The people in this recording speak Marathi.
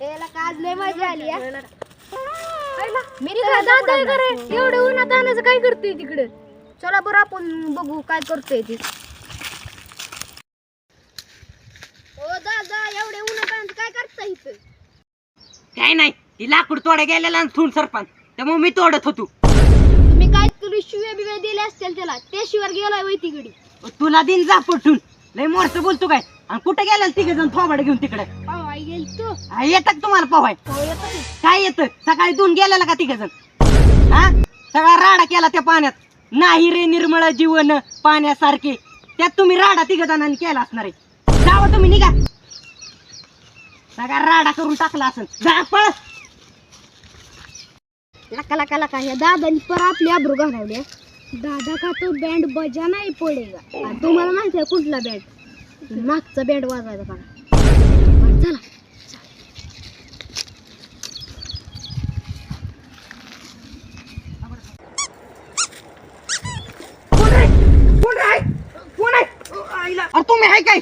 याला का आज लय मजा आली हा. मी तिकडे तर दादा आहे आता का रे एवढं उन्हात आणायचं काय करते तिकडे? चला बरं आपण बघू काय करतोय ते. ओ दादा एवढे उन्हात आणत काय करता इथं? काय नाही ती लाकूड तोडा गेलेला आणि थून सरपंच. त्यामुळे मी तोडत होतो. तुम्ही काय तरी शिव्या बिव्या दिले असतील त्याला? त्या शिवार गेलाय वय तिकडे. तुला दिन जा पटून. लय मोरचं बोलतो काय? आणि कुठे गेला तिघ जण थोबाड घेऊन तिकडे? येतात तुम्हाला पोहाय हो येतो की. काय येतं सकाळी दोन गेलेला का तिघ जण हा? सगळा राडा केला त्या पाण्यात. नाही रे निर्मळ जीवन पाण्यासारखे. त्यात तुम्ही राडा तिघ जणांनी केला असणार आहे. जावं तुम्ही निघा. सगळा राडा करून टाकला असेल. जा पळ. लका लका लका ह्या दादानी पर आपली आबरू घालवली. दादा का तो बँड बजा नाही पडेगा. आणि तुम्हाला माहिती आहे कुठला बँड? मागचा बँड वाजवायचा बघा. बरं, चला कोण आहे कोण आहे कोण आहे अरे तुम्ही आहे काय?